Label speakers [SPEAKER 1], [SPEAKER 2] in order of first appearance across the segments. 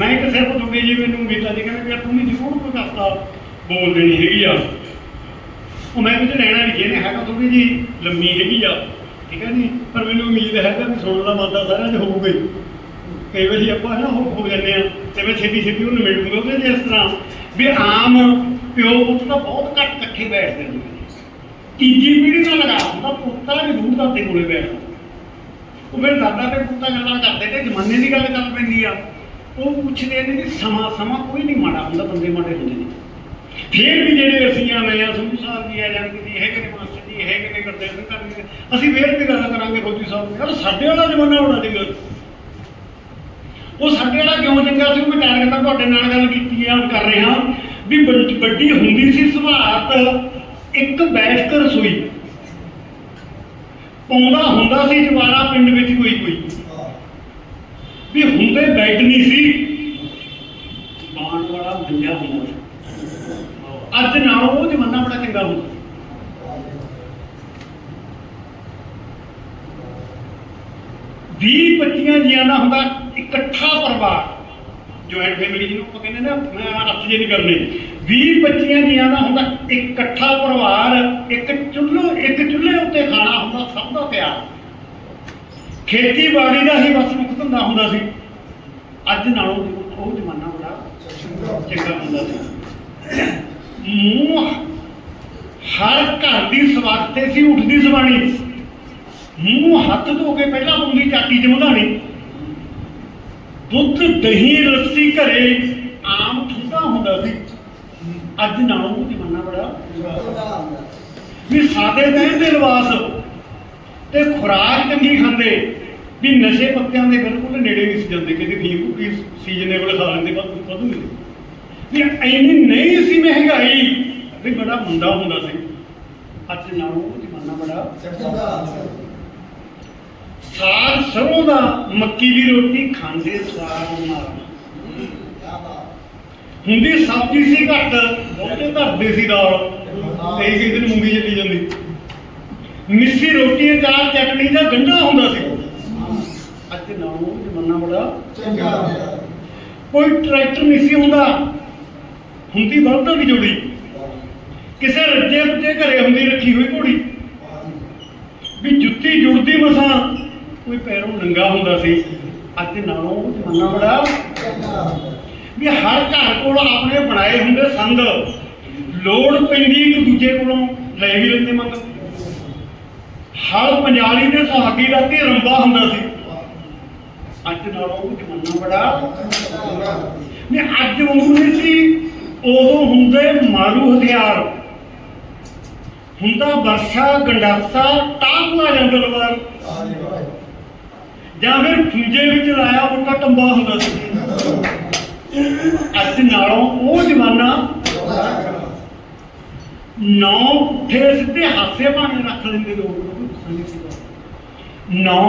[SPEAKER 1] ਮੈਂ ਇੱਕ ਸਿਰਫ ਤੁਹਾਡੀ ਜੀ ਮੈਨੂੰ ਉਮੀਦਾਂ ਦੀ ਕਹਿੰਦੇ ਯਾਰ ਤੂੰ ਵੀ ਜ਼ਰੂਰ ਕੋਈ ਕਵਿਤਾ ਬੋਲ ਦੇਣੀ ਹੈਗੀ ਆ। ਉਹ ਮੈਂ ਵੀ ਤੇ ਲੈਣਾ ਨਹੀਂ, ਜਿਹਨੇ ਹੈਗਾ ਥੋੜੀ ਜੀ, ਲੰਮੀ ਹੈਗੀ ਆ, ਠੀਕ ਹੈ ਜੀ? ਪਰ ਮੈਨੂੰ ਉਮੀਦ ਹੈਗਾ ਵੀ ਸੁਣਨ ਦਾ ਮਨ ਸਾਰਿਆਂ 'ਚ ਹੋਊਗਾ ਹੀ। ਕਈ ਵਾਰੀ ਆਪਾਂ ਨਾ ਹੋ ਹੋ ਜਾਂਦੇ ਆ, ਤੇ ਮੈਂ ਛੇਤੀ ਛੇਤੀ ਉਹਨੂੰ ਮਿਲ ਦੂੰਗਾ ਉਹਦੇ ਜਿਸ ਤਰ੍ਹਾਂ। ਵੀ ਆਮ ਪਿਓ ਪੁੱਤ ਤਾਂ ਬਹੁਤ ਘੱਟ ਇਕੱਠੇ ਬੈਠਦੇ ਨੇ ਤੀਜੀ ਪੀੜ੍ਹੀ ਨਾਲ ਲਗਾ ਹੁੰਦਾ ਪੁੱਤਾਂ ਜ਼ਰੂਰ ਦਾਦੇ ਕੋਲੇ ਬੈਠਦਾ ਉਹ ਮੇਰੇ ਦਾਦਾ ਤੇ ਪੁੱਤਾਂ ਗੱਲਾਂ ਕਰਦੇ ਤੇ ਜ਼ਮਾਨੇ ਦੀ ਗੱਲ ਕਰ ਪੈਂਦੀ ਆ। ਉਹ ਪੁੱਛਦੇ ਨੇ ਵੀ ਸਮਾਂ ਸਮਾਂ ਕੋਈ ਨਹੀਂ ਮਾੜਾ ਹੁੰਦਾ, ਬੰਦੇ ਮਾੜੇ ਹੁੰਦੇ ਨੇ। ਫਿਰ ਵੀ ਜਿਹੜੇ ਅਸੀਂ ਆ ਨਏ ਆ, ਸੰਧੂ ਸਾਹਿਬ ਜੀ ਆ, ਜਾਣ ਕਿ ਹੈ ਕਿ ਮਾਸਟਰ ਜੀ ਹੈ ਕਿ ਕਰਦੇ ਅਸੀਂ ਕਰਦੇ ਅਸੀਂ ਫੇਰ ਵੀ ਗੱਲ ਕਰਾਂਗੇ ਫੌਜੀ ਸਾਹਿਬ ਯਾਰ ਸਾਡੇ ਵਾਲਾ ਜ਼ਮਾਨਾ ਹੋਣਾ ਚਾਹੀਦਾ ਉਹ ਸਾਡੇ ਵਾਲਾ ਕਿਉਂ ਚੰਗਾ ਸੀ? ਮੈਂ ਟਾਰਗੇਟ ਨਾਲ ਤੁਹਾਡੇ ਨਾਲ ਗੱਲ ਕੀਤੀ ਆ ਕਰ ਰਿਹਾ। ਵੀ ਵੱਡੀ ਹੁੰਦੀ ਸੀ ਸੁਭਾਅਤ ਇੱਕ ਬੈਠ ਕੇ ਰਸੋਈ। ਪਾਉਂਦਾ ਹੁੰਦਾ ਸੀ, ਜਵਾਰਾ ਪਿੰਡ ਵਿੱਚ ਕੋਈ ਕੋਈ। ਵੀ ਹੁੰਦੇ ਬੈਠ ਨਹੀਂ ਸੀ। ਬਾਣ ਵਾਲਾ ਮੰਜਾ ਹੁੰਦਾ ਸੀ ਅੱਜ ਨਾਲੋਂ ਉਹ ਜ਼ਮਾਨਾ ਬੜਾ ਚੰਗਾ ਹੁੰਦਾ ਵੀਹ ਪੱਚੀਆਂ ਜੀਆਂ ਦਾ ਹੁੰਦਾ ਇਕੱਠਾ ਪਰਿਵਾਰ। ਜੁਆਇੰਟ ਫੈਮਿਲੀ ਜਿਹਨੂੰ ਆਪਾਂ ਕਹਿੰਦੇ ਨਾ ਮੈਂ ਅਰਥ ਜੇ ਨਹੀਂ ਕਰਨੇ। 20 25 ਜੀਆਂ ਦਾ ਹੁੰਦਾ ਇਕੱਠਾ ਪਰਿਵਾਰ। ਇੱਕ ਚੁੱਲ੍ਹੋ, ਇੱਕ ਚੁੱਲ੍ਹੇ ਉੱਤੇ ਖਾਣਾ ਹੁੰਦਾ ਸਭ ਦਾ ਪਿਆਰ। ਖੇਤੀਬਾੜੀ ਦਾ ਹੀ ਬਸ ਧੰਦਾ ਹੁੰਦਾ ਸੀ। ਅੱਜ ਨਾਲੋਂ ਉਹ ਜ਼ਮਾਨਾ ਬੜਾ ਚੰਗਾ ਹੁੰਦਾ ਸੀ। ਮੂੰਹ ਹਰ ਘਰ ਦੀ ਸਵਾਗਤੇ ਸੀ, ਉੱਠਦੀ ਜ਼ਬਾਨੀ ਮੂੰਹ ਹੱਥ ਧੋ ਕੇ ਪਹਿਲਾਂ ਉਂਗਲੀ ਚਾਟੀ ਚ ਦੁੱਧ, ਦਹੀਂ, ਲੱਸੀ ਘਰੇ ਆਮ ਠੰਡਾ ਹੁੰਦਾ ਸੀ। ਅੱਜ ਨਾਲੋਂ ਉਹ ਜ਼ਮਾਨਾ ਬੜਾ ਵੀ ਸਾਡੇ ਦਿਨ ਦੇ ਲਿਬਾਸ ਤੇ ਖੁਰਾਕ ਚੰਗੀ ਖਾਂਦੇ। ਵੀ ਨਸ਼ੇ ਪੱਤਿਆਂ ਦੇ ਬਿਲਕੁਲ ਨੇੜੇ ਨਹੀਂ ਸੀ ਜਾਂਦੇ ਕਿਤੇ ਫੀਮ ਕੀ ਸੀਜ਼ਨੇਬਲ ਖਾ ਲੈਂਦੇ ਪਰ ਵਧੂ ਨਹੀਂ ਵੀ ਇੰਨੀ ਨਹੀਂ ਸੀ ਮਹਿੰਗਾਈ, ਵੀ ਬੜਾ ਮੁੰਡਾ ਹੁੰਦਾ ਸੀ। ਅੱਜ ਨਾਲੋਂ ਜ਼ਮਾਨਾ ਬੜਾ ਸਾਗ ਸਰੋਂ ਦਾ ਮੱਕੀ ਦੀ ਰੋਟੀ ਖਾਂਦੇ ਸਵਾਦ ਨਾਲ। ਹੁੰਦੀ ਸਬਜ਼ੀ ਸੀ ਘੱਟ, ਬਹੁਤੇ ਧਰਦੇ ਸੀ ਦਾਲ। ਤੇ ਇੱਕ ਦਿਨ ਮੂੰਗੀ ਚੱਲੀ ਜਾਂਦੀ। ਮਿੱਸੀ ਰੋਟੀ ਅਚਾਰ ਚਟਣੀ ਦਾ ਗੰਢਾ ਹੁੰਦਾ ਸੀ। ਅੱਜ ਨਾ ਉਹ ਜ਼ਮਾਨਾ ਬੜਾ ਕੋਈ ਟਰੈਕਟਰ ਨਹੀਂ ਸੀ ਹੁੰਦਾ। ਹੁੰਦੀ ਬਲਦਾਂ ਦੀ ਜੋੜੀ। ਕਿਸੇ ਰੱਜੇ ਪੁੱਜੇ ਘਰੇ ਹੁੰਦੀ ਰੱਖੀ ਹੋਈ ਘੋੜੀ। ਵੀ ਜੁੱਤੀ ਜੁੜਦੀ ਮਸਾਂ ਕੋਈ ਪੈਰੋਂ ਨੰਗਾ ਹੁੰਦਾ ਸੀ। ਅੱਜ ਨਾਲੋਂ ਜ਼ਮਾਨਾ ਬੜਾ ਵੀ ਹਰ ਘਰ ਕੋਲ ਆਪਣੇ ਬਣਾਏ ਹੁੰਦੇ ਸੰਦ। ਲੋੜ ਪੈਂਦੀ ਇੱਕ ਦੂਜੇ ਕੋਲੋਂ ਲੈ ਵੀ ਲੈਂਦੇ ਮੰਗ। ਹਰ ਪੰਜਾਲੀ ਦੇ ਸੁਹਾਗੀ ਦਾ ਰੰਬਾ ਹੁੰਦਾ ਸੀ। ਅੱਜ ਨਾਲੋਂ ਜ਼ਮਾਨਾ ਬੜਾ ਵੀ ਅੱਜ ਨਹੀਂ ਸੀ ਉਦੋਂ ਹੁੰਦੇ ਮਾਰੂ ਹਥਿਆਰ। ਹੁੰਦਾ ਵਰਸ਼ਾ ਗੰਡਾਸਾ ਟਾਪੂਆ ਜਾਂ ਤਲਵਾਰ ਜਾਂ ਫਿਰ ਖੁੰਝੇ ਵਿੱਚ ਲਾਇਆ ਮੁੱਕਾ ਟੰਬਾ ਹੁੰਦਾ ਸੀ। ਅੱਜ ਨਾਲੋਂ ਉਹ ਜ਼ਮਾਨਾ ਨੌ ਪੁੱਠੇ ਸਿੱਧੇ ਹਾਸੇ ਭਾਣੇ ਰੱਖ ਲੈਂਦੇ ਲੋਕ। ਨੌ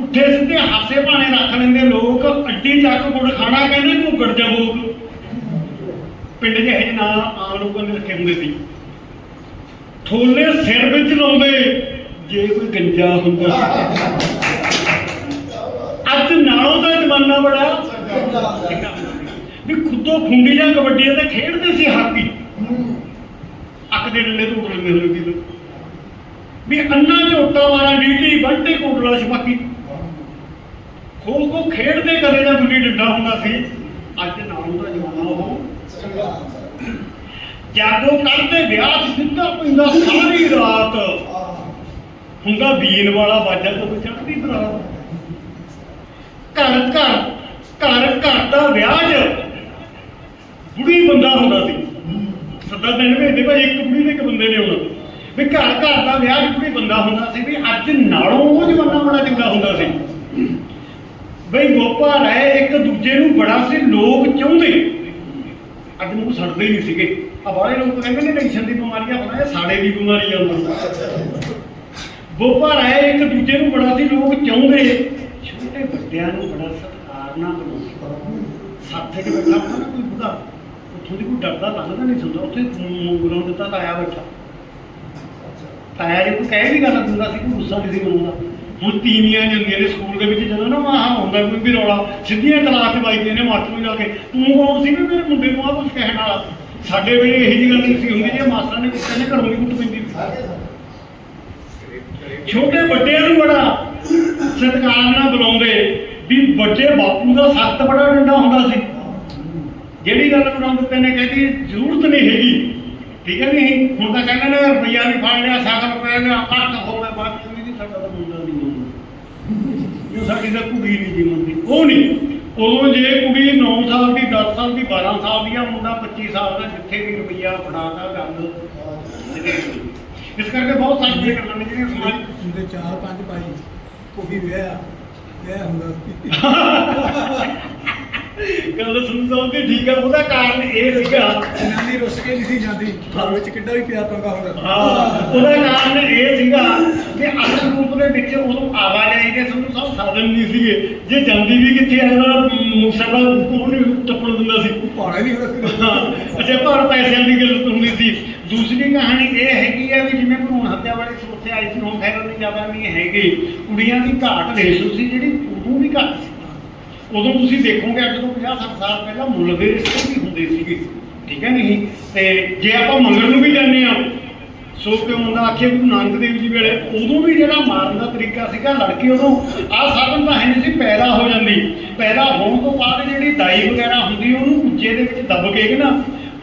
[SPEAKER 1] ਪੁੱਠੇ ਸਿੱਧੇ ਹਾਸੇ ਭਾਣੇ ਰੱਖ ਲੈਂਦੇ ਲੋਕ, ਅੱਡੀ ਚੱਕ ਗੁੜ ਖਾਣਾ ਕਹਿੰਦੇ ਤੂੰ ਗੜ ਪਿੰਡ ਜਿਹੇ ਨਾਂ ਆਮ ਲੋਕਾਂ ਨੇ ਰੱਖੇ ਹੁੰਦੇ ਸੀ। ਥੋਲੇ ਸਿਰ ਵਿੱਚ ਲਾਉਂਦੇ, ਜੇ ਕੋਈ ਗੰਜਾ ਹੁੰਦਾ। ਅੱਜ ਨਾਲੋਂ ਦਾ ਜ਼ਮਾਨਾ ਬੜਾ। ਵੀ ਖੁੱਦੋ ਖੁੰਡੀ ਜਾਂ ਕਬੱਡੀ ਤੇ ਖੇਡਦੇ ਸੀ ਹਾਕੀ। ਅੱਕ ਦੇ ਡੰਡੇ ਤੋਂ ਉੱਡ ਹੁੰਦੇ ਸੀ ਵੀ ਅੰਨਾ ਝੋਟਾ ਵਾਲਾ ਡੀਟੀ ਬੰਟੇ ਕੋਟਲਾ ਛਪਾਕੀ। ਖੋ ਖੋ ਖੇਡਦੇ ਕਦੇ ਦਾ ਗੁੱਲੀ ਡੰਡਾ ਹੁੰਦਾ ਸੀ। ਅੱਜ ਨਾਲੋਂ ਦਾ ਜ਼ਮਾਨਾ ਉਹ। ਜਾਗੋ ਕਰਦੇ ਵਿਆਹ ਸਿੱਧਾ ਪੈਂਦਾ ਸਾਰੀ ਰਾਤ। ਹੁੰਦਾ ਬੀਨ ਵਾਲਾ ਬਾਜਾ ਤੋਂ ਚੜ੍ਹਦੀ ਬਰਾਤ ਘਰ ਘਰ ਘਰ ਘਰ ਦਾ ਵਿਆਹ ਚ ਬੁੜੀ ਬੰਦਾ ਹੁੰਦਾ ਸੀ। ਸੱਦਾ ਦਿਨ ਭੇਜਦੇ ਭਾਈ ਇੱਕ ਬੁੜੀ ਤੇ ਇੱਕ ਬੰਦੇ ਨੇ ਆਉਣਾ। ਵੀ ਘਰ ਘਰ ਦਾ ਵਿਆਹ ਬੁੜੀ ਬੰਦਾ ਹੁੰਦਾ ਸੀ ਵੀ ਅੱਜ ਨਾਲੋਂ ਉਹ ਜ਼ਮਾਨਾ ਬੜਾ ਚੰਗਾ ਹੁੰਦਾ ਸੀ। ਬਈ ਗੋਪਾ ਰਾਏ ਇੱਕ ਦੂਜੇ ਨੂੰ ਬੜਾ ਸੀ ਲੋਕ ਚਾਹੁੰਦੇ। ਅੱਜ ਨੂੰ ਸੜਦੇ ਹੀ ਨਹੀਂ ਸੀਗੇ। ਆ ਬਾਹਲੇ ਲੋਕ ਕਹਿੰਦੇ ਨੇ ਟੈਨਸ਼ਨ ਦੀ ਬਿਮਾਰੀਆਂ ਹੋਣਾ ਇਹ ਸਾੜੇ ਦੀ ਬਿਮਾਰੀ ਆ ਗੋਪਾ ਰਾਏ ਇੱਕ ਦੂਜੇ ਨੂੰ ਬੜਾ ਸੀ ਲੋਕ ਚਾਹੁੰਦੇ। ਛੋਟੇ ਵੱਡਿਆਂ ਨੂੰ ਬੜਾ ਸਤਿਕਾਰ ਨਾਲ ਬੁਲਾਉਂਦੇ ਸਾਥੇ ਚ ਬੈਠਾ ਨਾ ਕੋਈ ਬੁੱਢਾ, ਉੱਥੋਂ ਦੀ ਕੋਈ ਡਰਦਾ ਲੰਘਦਾ ਨਹੀਂ ਸੁਣਦਾ ਉੱਥੇ ਮੂੰਗਲੋਂ ਦਿੱਤਾ ਤਾਇਆ ਬੈਠਾ। ਤਾਇਆ ਜੇ ਕੋਈ ਕਹਿ ਵੀ ਗੱਲ ਦਿੰਦਾ ਸੀ ਕੋਈ ਗੁੱਸਾ ਕਿਸੇ ਸੀ ਮਨਾਉਂਦਾ ਹੁਣ ਤੀਵੀਆਂ ਜਾਂਦੀਆਂ ਨੇ ਸਕੂਲ ਦੇ ਵਿੱਚ ਜਦੋਂ ਨਾ ਆਹ ਹੁੰਦਾ ਕੋਈ ਵੀ ਰੌਲਾ, ਸਿੱਧੀਆਂ ਕਲਾਸ 'ਚ ਵੱਜਦੀਆਂ ਨੇ ਮਾਸਟਰ ਨੂੰ ਜਾ ਕੇ। ਤੂੰ ਕੌਣ ਸੀ ਵੀ ਮੇਰੇ ਮੁੰਡੇ ਨੂੰ ਆ ਕੁਝ ਕਹਿਣ ਵਾਲਾ? ਸਾਡੇ ਵੇਲੇ ਇਹੋ ਜਿਹੀ ਗੱਲ ਨਹੀਂ ਸੀ ਹੁੰਦੀ, ਜੇ ਮਾਸਟਰ ਨੇ ਕੁਝ ਕਹਿੰਦੇ, ਘਰੋਂ ਹੀ ਕੁੱਟ ਪੈਂਦੀ। ਛੋਟੇ ਵੱਡਿਆਂ ਨੂੰ ਬੜਾ ਸਤਿਕਾਰ ਨਾਲ ਬੁਲਾਉਂਦੇ, ਵੀ ਵੱਡੇ ਬਾਪੂ ਦਾ ਸਖਤ ਬੜਾ ਡੰਡਾ ਹੁੰਦਾ ਸੀ। ਜਿਹੜੀ ਗੱਲ ਗੁਰੂ ਅੰਗਦ ਨੇ ਕਹਿੰਦੀ ਜ਼ਰੂਰਤ ਨਹੀਂ ਹੈਗੀ। ਠੀਕ ਹੈ ਨਹੀਂ? ਹੁਣ ਤਾਂ ਕਹਿੰਦੇ ਨੇ ਰੁਪਈਆ ਵੀ ਫੜ ਲਿਆ, ਸਾਗਰ ਪੈ ਗਿਆ ਕੱਟ ਹੋ ਗਿਆ ਬਾਕੀ ਸਾਡਾ ਤਾਂ ਮੁੰਡਾ ਨਹੀਂ ਹੁੰਦਾ। ਜੋ ਸਾਡੀ ਤਾਂ ਕੁੜੀ ਨਹੀਂ ਜੀ ਮੁੰਡੀ ਉਹ ਨਹੀਂ। ਉਦੋਂ ਜੇ ਕੁੜੀ 9 ਸਾਲ ਦੀ 10 ਸਾਲ ਦੀ 12 ਸਾਲ ਦੀ ਆ ਮੁੰਡਾ 25 ਸਾਲ ਦਾ ਜਿੱਥੇ ਵੀ ਰੁਪਈਆ ਫੜਾਦਾ ਗੱਲ। ਇਸ ਕਰਕੇ ਬਹੁਤ ਸਾਰੀਆਂ ਗੱਲਾਂ ਨੇ ਜਿਹੜੀਆਂ ਸਮਾਜ
[SPEAKER 2] ਹੁੰਦੇ ਚਾਰ ਪੰਜ ਭਾਈ ਕੋਈ ਵਿਆਹ ਵਿਆਹ ਹੁੰਦਾ
[SPEAKER 1] ਗੱਲ ਸੁਣਦਾ ਕਿ ਠੀਕ ਆ ਉਹਦਾ ਕਾਰਨ ਇਹ ਸੀਗਾ।
[SPEAKER 2] ਨਾਨੀ ਰੁੱਸ ਕੇ ਨਹੀਂ ਸੀ ਜਾਂਦੀ ਘਰ ਵਿੱਚ ਕਿੱਡਾ ਵੀ ਪਿਆਰ ਪੰਗਾ ਹੁੰਦਾ।
[SPEAKER 1] ਹਾਂ ਉਹਦਾ ਕਾਰਨ ਇਹ ਸੀਗਾ ਕਿ ਅਸਲ ਰੂਪ ਦੇ ਵਿੱਚ ਉਦੋਂ ਆਵਾਜਾਈ ਦੇ ਸਾਨੂੰ ਸਭ ਸਾਧਨ ਨਹੀਂ ਸੀਗੇ। ਜੇ ਜਾਂਦੀ ਵੀ ਕਿੱਥੇ ਆਣਾ ਮੁਸਲਾ ਉਹ ਨਹੀਂ ਟੱਪਣ ਦਿੰਦਾ ਸੀ।
[SPEAKER 2] ਉਹ ਪਾਣਾ ਹੀ ਨਹੀਂ ਹੁੰਦਾ ਸੀ
[SPEAKER 1] ਹਾਂ ਅੱਛਾ ਪਰ ਪੈਸਿਆਂ ਦੀ ਗੱਲ ਹੁੰਦੀ ਸੀ। ਦੂਸਰੀ ਕਹਾਣੀ ਇਹ ਹੈਗੀ ਆ ਵੀ ਜਿਵੇਂ ਭਰੂਣ ਹੱਤਿਆ ਵਾਲੀ ਸਮੱਸਿਆ ਆਈ ਸੀ ਹੁਣ ਖੈਰ ਨਹੀਂ ਜ਼ਿਆਦਾ ਨਹੀਂ ਹੈਗੀ। ਕੁੜੀਆਂ ਦੀ ਘਾਟ ਰੇਸ਼ੋ ਸੀ ਜਿਹੜੀ ਉਦੋਂ ਵੀ ਘੱਟ ਸੀ। ਉਦੋਂ ਤੁਸੀਂ ਦੇਖੋਗੇ ਅੱਜ ਤੋਂ 50 60 ਸਾਲ ਪਹਿਲਾਂ ਮੁੱਲ ਦੇ ਰਿਸ਼ਤੇ ਵੀ ਹੁੰਦੇ ਸੀਗੇ। ਠੀਕ ਹੈ ਨਹੀਂ? ਤੇ ਜੇ ਆਪਾਂ ਮੰਗਣ ਨੂੰ ਵੀ ਜਾਂਦੇ ਆ ਸੋ ਕਿ ਮੁੰਡਾ ਆਖਿਆ ਗੁਰੂ ਨਾਨਕ ਦੇਵ ਜੀ ਵੇਲੇ ਉਦੋਂ ਵੀ ਜਿਹੜਾ ਮਾਰਨ ਦਾ ਤਰੀਕਾ ਸੀਗਾ ਲੜਕੀ ਉਦੋਂ ਆਹ ਸਾਧਨ ਤਾਂ ਹੈ ਨਹੀਂ ਸੀ ਪੈਦਾ ਹੋ ਜਾਂਦੀ। ਪੈਦਾ ਹੋਣ ਤੋਂ ਬਾਅਦ ਜਿਹੜੀ ਦਾਈ ਵਗੈਰਾ ਹੁੰਦੀ ਉਹਨੂੰ ਉੱਚੇ ਦੇ ਵਿੱਚ ਦੱਬ ਕੇ ਨਾ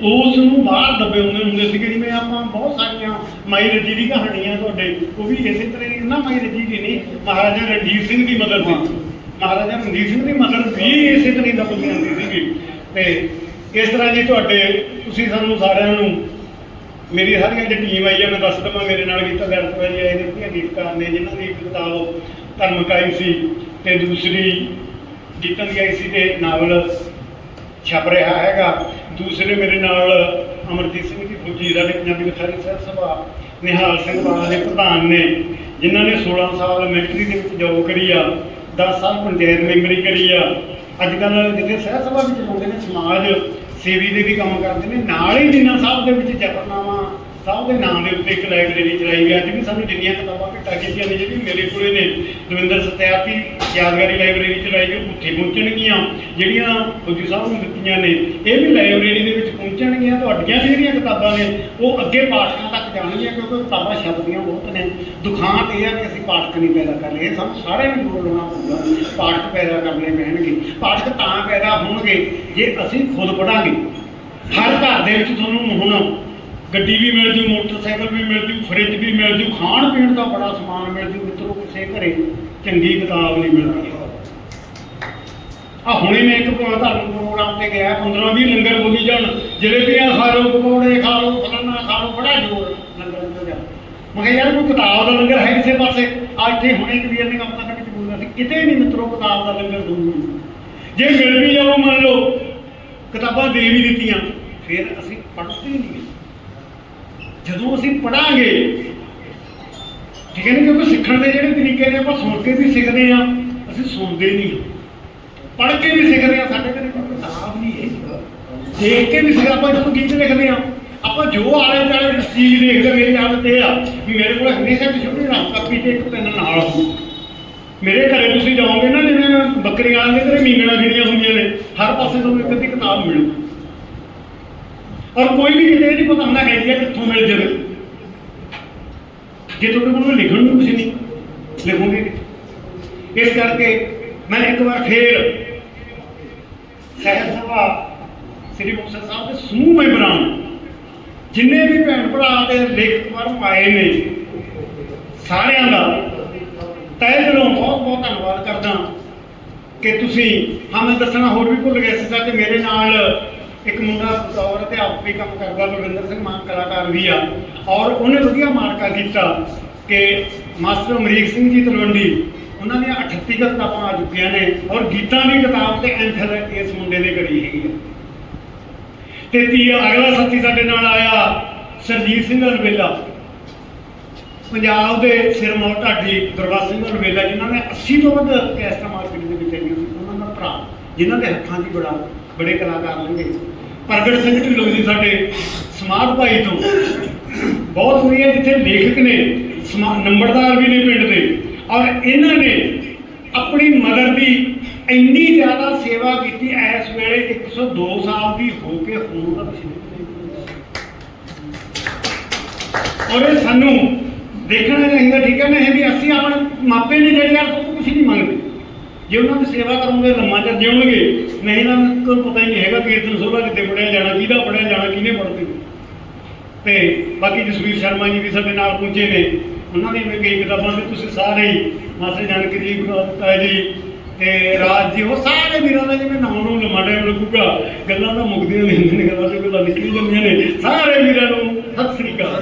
[SPEAKER 1] ਉਸ ਨੂੰ ਬਾਹਰ ਦੱਬੇ ਹੁੰਦੇ ਹੁੰਦੇ ਸੀਗੇ। ਜਿਵੇਂ ਆਪਾਂ ਬਹੁਤ ਸਾਰੀਆਂ ਮਾਈ ਰੱਜੀ ਦੀ ਕਹਾਣੀਆਂ ਤੁਹਾਡੇ ਉਹ ਵੀ ਇਸੇ ਤਰ੍ਹਾਂ ਹੀ ਨਾ ਮਾਈ ਰੱਜੀ ਦੀ ਨਹੀਂ ਮਹਾਰਾਜਾ ਰਣਜੀਤ ਸਿੰਘ ਦੀ ਮਦਦ ਸੀ ਮਹਾਰਾਜਾ ਰਣਜੀਤ ਸਿੰਘ ਦੀ ਮਦਦ ਵੀ ਇਸੇ ਤਰ੍ਹਾਂ ਦਾ ਦੱਬੀ ਜਾਂਦੀ ਸੀਗੀ। ਤੇ ਇਸ ਤਰ੍ਹਾਂ ਜੀ ਤੁਹਾਡੇ, ਤੁਸੀਂ ਸਾਨੂੰ ਸਾਰਿਆਂ ਨੂੰ, ਮੇਰੀ ਸਾਰੀਆਂ ਜਿਹੜੀ ਟੀਮ ਆਈ ਹੈ ਮੈਂ ਦੱਸ ਦਵਾਂ, ਮੇਰੇ ਨਾਲ ਗੀਤਾ ਦਰਤ ਵਜੇ ਆਏ ਨੇ, ਧੀਆਂ ਗੀਤਕਾਰ ਨੇ, ਜਿਨ੍ਹਾਂ ਦੀ ਇੱਕ ਕਿਤਾਬ ਧਰਮਕ ਆਈ ਸੀ, ਤੇ ਦੂਸਰੀ ਗੀਤਾਂ ਦੀ ਆਈ ਸੀ, ਤੇ ਨਾਵਲ ਛਪ ਰਿਹਾ ਹੈਗਾ। ਦੂਸਰੇ ਮੇਰੇ ਨਾਲ ਅਮਰਜੀਤ ਸਿੰਘ ਜੀ, ਫੌਜੀ ਸਾਡੇ ਪੰਜਾਬੀ ਲਿਖਾਰੀ ਸਾਹਿਬ ਸਭਾ, ਨਿਹਾਲ ਸਿੰਘ ਬਾਲਾ ਦੇ ਪ੍ਰਧਾਨ ਨੇ, ਜਿਨ੍ਹਾਂ ਨੇ 16 ਸਾਲ ਮਿਲਟਰੀ ਦੇ ਵਿੱਚ ਜੋਬ ਕਰੀ ਆ। 10 ਸਾਲ ਪੰਚਾਇਤ ਮੈਂਬਰੀ ਕਰੀ ਆ। ਅੱਜ ਕੱਲ੍ਹ ਜਿੱਥੇ ਸਹਿ ਸਭਾ ਵਿੱਚ ਲਾਉਂਦੇ ਨੇ, ਸਮਾਜ ਸੇਵੀ ਦੇ ਵੀ ਕੰਮ ਕਰਦੇ ਨੇ, ਨਾਲ ਹੀ ਜਿੰਨਾ ਸਾਹਿਬ ਦੇ ਵਿੱਚ ਜਫਰਨਾਮਾ ਸਾਹਿਬ ਦੇ ਨਾਮ ਦੇ ਉੱਤੇ ਇੱਕ ਲਾਇਬ੍ਰੇਰੀ ਚਲਾਈ ਗਈ। ਅੱਜ ਵੀ ਸਾਨੂੰ ਜਿੰਨੀਆਂ ਕਿਤਾਬਾਂ ਭੇਟਾ ਕੀਤੀਆਂ ਨੇ, ਜਿਹੜੀ ਮੇਰੇ ਕੋਲੇ ਨੇ, ਦਵਿੰਦਰ ਸਤਿਆਰਥੀ ਯਾਦਗਾਰੀ ਲਾਇਬ੍ਰੇਰੀ ਚਲਾਈ ਗਈ ਉੱਥੇ ਪਹੁੰਚਣਗੀਆਂ। ਜਿਹੜੀਆਂ ਫੌਜੀ ਸਾਹਿਬ ਨੂੰ ਦਿੱਤੀਆਂ ਨੇ, ਇਹ ਵੀ ਲਾਇਬ੍ਰੇਰੀ ਦੇ ਵਿੱਚ ਪਹੁੰਚਣਗੀਆਂ, ਤੁਹਾਡੀਆਂ ਜਿਹੜੀਆਂ ਕਿਤਾਬਾਂ ਨੇ, ਉਹ ਅੱਗੇ ਪਾਠਕਾਂ ਤੱਕ ਜਾਣਗੀਆਂ, ਕਿਉਂਕਿ ਕਿਤਾਬਾਂ ਛਪਦੀਆਂ ਬਹੁਤ ਨੇ। ਦੁਖਾਂਤ ਇਹ ਆ ਕਿ ਅਸੀਂ ਪਾਠਕ ਨਹੀਂ ਪੈਦਾ ਕਰ ਰਹੇ ਸਾਨੂੰ ਸਾਰਿਆਂ ਨੂੰ ਜੋੜ ਲਾਉਣਾ ਪਊਗਾ, ਪਾਠਕ ਪੈਦਾ ਕਰਨੇ ਪੈਣਗੇ। ਪਾਠਕ ਤਾਂ ਪੈਦਾ ਹੋਣਗੇ, ਜੇ ਅਸੀਂ ਖੁਦ ਪੜਾਂਗੇ ਹਰ ਘਰ ਦੇ ਵਿੱਚ ਤੁਹਾਨੂੰ ਹੁਣ ਗੱਡੀ ਵੀ ਮਿਲ ਜੂ, ਮੋਟਰਸਾਈਕਲ ਵੀ ਮਿਲ ਜੂ, ਫਰਿੱਜ ਵੀ ਮਿਲ ਜੂ, ਖਾਣ ਪੀਣ ਦਾ ਬੜਾ ਸਮਾਨ ਮਿਲ ਜੂ, ਮਿੱਤਰੋ, ਕਿਸੇ ਘਰੇ ਚੰਗੀ ਕਿਤਾਬ ਨਹੀਂ ਮਿਲਦੀ। ਆ ਹੁਣੇ ਮੈਂ ਇੱਕ ਧਰਮ ਪ੍ਰੋਗਰਾਮ ਤੇ ਗਿਆ 15 20 ਲੰਗਰ ਬੋਲੀ ਜਾਣ ਜਲੇਬੀਆਂ ਖਾ ਲਓ, ਪਕੌੜੇ ਖਾ ਲਓ, ਫਲਾਨਾ ਖਾ ਲਓ, ਬੜਾ ਜੋਰ ਲੰਗਰ ਤੋਂ ਮੈਂ ਕਿਹਾ, ਯਾਰ, ਕੋਈ ਕਿਤਾਬ ਦਾ ਲੰਗਰ ਹੈ ਕਿਸੇ ਪਾਸੇ? ਆ ਇੱਥੇ ਹੁਣੇ ਕਬੀਰ ਨੇ ਕੰਮ ਤੱਕ ਵਿੱਚ ਬੋਲਦਾ ਸੀ, ਕਿਤੇ ਨਹੀਂ ਮਿੱਤਰੋ ਕਿਤਾਬ ਦਾ ਲੰਗਰ ਦੂੰਗੀ ਜੇ ਮਿਲ ਵੀ ਜਾਓ ਮੰਨ ਲਓ, ਕਿਤਾਬਾਂ ਦੇ ਵੀ ਦਿੱਤੀਆਂ, ਫਿਰ ਅਸੀਂ ਪੜ੍ਹਦੇ ਨਹੀਂ। ਜਦੋਂ ਅਸੀਂ ਪੜਾਂਗੇ, ਠੀਕ ਹੈ ਨਾ? ਕਿਉਂਕਿ ਸਿੱਖਣ ਦੇ ਜਿਹੜੇ ਤਰੀਕੇ ਨੇ, ਆਪਾਂ ਸੁਣ ਕੇ ਵੀ ਸਿੱਖਦੇ ਆ ਅਸੀਂ ਸੁਣਦੇ ਨਹੀਂ ਪੜ੍ਹ ਕੇ ਵੀ ਸਿੱਖਦੇ ਆ ਸਾਡੇ ਕੋਲ ਕਿਤਾਬ ਨਹੀਂ ਹੈ ਦੇਖ ਕੇ ਵੀ ਸਿੱਖ ਆਪਾਂ ਜਦੋਂ ਗੀਤ ਲਿਖਦੇ ਆ ਆਪਾਂ ਜੋ ਆਲੇ ਦੁਆਲੇ ਚੀਜ਼ ਦੇਖਦੇ ਮੇਰੀ ਆਦਤ ਇਹ ਆ ਵੀ ਮੇਰੇ ਕੋਲ ਹਮੇਸ਼ਾ ਇੱਕ ਛੋਟੀ ਰੰਗ ਕਾਪੀ ਤੇ ਇੱਕ ਪੈਨ ਨਾਲ ਹੋਊ ਮੇਰੇ ਘਰੇ ਤੁਸੀਂ ਜਾਓਗੇ ਨਾ, ਜਿਵੇਂ ਬੱਕਰੀਆਂ ਵਾਲੇ ਦੇ ਘਰੇ ਮੀਂਗਣਾ ਜਿਹੜੀਆਂ ਹੁੰਦੀਆਂ ਨੇ, ਹਰ ਪਾਸੇ ਤੁਹਾਨੂੰ ਇੱਕ ਅੱਧੀ ਕਿਤਾਬ ਮਿਲੂ। ਔਰ ਕੋਈ ਵੀ ਕਿਤੇ ਇਹ ਨਹੀਂ ਪਤਾ ਹੁੰਦਾ ਆਈਡੀਆ ਕਿੱਥੋਂ ਮਿਲ ਜਾਵੇ? ਜੇ ਤੁਹਾਡੇ ਕੋਲ ਲਿਖਣ ਨੂੰ ਕੁਝ ਨਹੀਂ ਲਿਖੋਗੇ ਇਸ ਕਰਕੇ ਮੈਂ ਇੱਕ ਵਾਰ ਫੇਰ ਸਹਿਤ ਸਭਾ, ਸ੍ਰੀ ਮੁਕਤਸਰ ਸਾਹਿਬ ਦੇ ਸਮੂਹ ਮੈਂਬਰਾਂ ਜਿੰਨੇ ਵੀ ਭੈਣ ਭਰਾ ਤੇ ਲੇਖਕ ਵਰਗ ਆਏ ਨੇ, ਸਾਰਿਆਂ ਦਾ ਤਹਿ ਦਿਲੋਂ ਬਹੁਤ ਬਹੁਤ ਧੰਨਵਾਦ ਕਰਦਾ ਕਿ ਤੁਸੀਂ ਹਾਂ ਮੈਂ ਦੱਸਣਾ ਹੋਰ ਵੀ ਭੁੱਲ ਗਿਆ ਸੀਗਾ ਕਿ ਮੇਰੇ ਨਾਲ ਇੱਕ ਮੁੰਡਾ ਬਤੌਰ ਅਧਿਆਪਕ ਵੀ ਕੰਮ ਕਰਦਾ ਬਲਵਿੰਦਰ ਸਿੰਘ ਮਾਨ ਕਲਾਕਾਰ ਵੀ ਆ। ਔਰ ਉਹਨੇ ਵਧੀਆ ਮਾਰਕਾ ਕੀਤਾ ਕਿ ਮਾਸਟਰ ਅਮਰੀਕ ਸਿੰਘ ਜੀ ਤਲਵੰਡੀ, ਉਹਨਾਂ ਦੀਆਂ 38 ਕਿਤਾਬਾਂ ਆ ਚੁੱਕੀਆਂ ਨੇ ਔਰ ਗੀਤਾਂ ਦੀ ਕਿਤਾਬ ਤੇ ਐਂਥਲ ਇਸ ਮੁੰਡੇ ਨੇ ਕਰੀ ਹੈਗੀ ਆ। ਤੇ ਤੀ ਅਗਲਾ ਸਾਥੀ ਸਾਡੇ ਨਾਲ ਆਇਆ, ਸਰਜੀਤ ਸਿੰਘ ਅਲਵੇਲਾ ਪੰਜਾਬ ਦੇ ਸਿਰਮੌਰ ਢਾਡੀ ਗੁਰਬਖਸ਼ ਸਿੰਘ ਅਲਵੇਲਾ ਜਿਨ੍ਹਾਂ ਨੇ 80 ਤੋਂ ਵੱਧ ਕੈਸਟਾਂ ਮਾਰਕੀਟ ਦੇ ਵਿੱਚ ਆਈਆਂ ਸੀ, ਉਹਨਾਂ ਦਾ ਭਰਾ, ਜਿਨ੍ਹਾਂ ਦੇ ਹੱਥਾਂ 'ਚ ਬੜਾ, ਬੜੇ ਕਲਾਕਾਰ ਲੰਘੇ ਪ੍ਰਗਟ ਸਿੰਘ ਢਿੱਲੋਂ ਜੀ ਸਾਡੇ ਸਮਾਧ ਭਾਈ ਤੋਂ। ਬਹੁਤ ਵਧੀਆ ਜਿੱਥੇ ਲੇਖਕ ਨੇ ਸਮਾ- ਨੰਬਰਦਾਰ ਵੀ ਨੇ ਪਿੰਡ ਦੇ। ਔਰ ਇਹਨਾਂ ਨੇ ਆਪਣੀ ਮਦਰ ਦੀ ਇੰਨੀ ਜ਼ਿਆਦਾ ਸੇਵਾ ਕੀਤੀ ਇਸ ਵੇਲੇ 102 ਸਾਲ ਦੀ ਹੋ ਕੇ ਹੁਣ ਦਾ ਔਰ ਇਹ ਸਾਨੂੰ ਦੇਖਣਾ ਚਾਹੀਦਾ, ਠੀਕ ਹੈ ਨਾ? ਇਹ ਵੀ ਅਸੀਂ ਆਪਣੇ ਮਾਪੇ ਨੇ ਜਿਹੜੇ ਯਾਰ ਤੋਂ ਕੁਝ ਨਹੀਂ ਮੰਗਦੇ। ਜੇ ਉਹਨਾਂ ਦੀ ਸੇਵਾ ਕਰੋਗੇ, ਲੰਮਾ ਚਿਰ ਜਿਉਣਗੇ, ਨਹੀਂ ਇਹਨਾਂ ਨੂੰ ਪਤਾ ਹੀ ਨਹੀਂ ਹੈਗਾ ਕੀਰਤਨ ਸੋਭਾ ਕਿੱਥੇ ਪੜਿਆ ਜਾਣਾ, ਕਿਹਦਾ ਪੜਿਆ ਜਾਣਾ, ਕਿਹਨੇ ਪੜ੍ਹਦੇ ਤੇ ਬਾਕੀ ਜਸਵੀਰ ਸ਼ਰਮਾ ਜੀ ਵੀ ਸਾਡੇ ਨਾਲ ਪਹੁੰਚੇ ਨੇ। ਉਹਨਾਂ ਦੀਆਂ ਵੀ ਕਈ ਕਿਤਾਬਾਂ ਦੇ ਤੁਸੀਂ ਸਾਰੇ ਹੀ ਮਾਸਟਰ ਜਾਨਕੀ ਜੀ ਗੁਰਤਾ ਜੀ ਤੇ ਰਾਜ ਜੀ, ਉਹ ਸਾਰੇ ਵੀਰਾਂ ਦਾ ਜਿਵੇਂ ਨਾਮ ਨੂੰ ਲਮਾੜੇ ਲੱਗੂਗਾ, ਗੱਲਾਂ ਤਾਂ ਮੁੱਕਦੀਆਂ ਨਹੀਂ ਹੁੰਦੀਆਂ ਨੇ, ਗੱਲਾਂ ਤੇ ਗੱਲਾਂ ਨਿਕਲੀ ਜਾਂਦੀਆਂ ਨੇ। ਸਾਰੇ ਵੀਰਾਂ ਨੂੰ ਸਤਿ ਸ੍ਰੀ ਅਕਾਲ।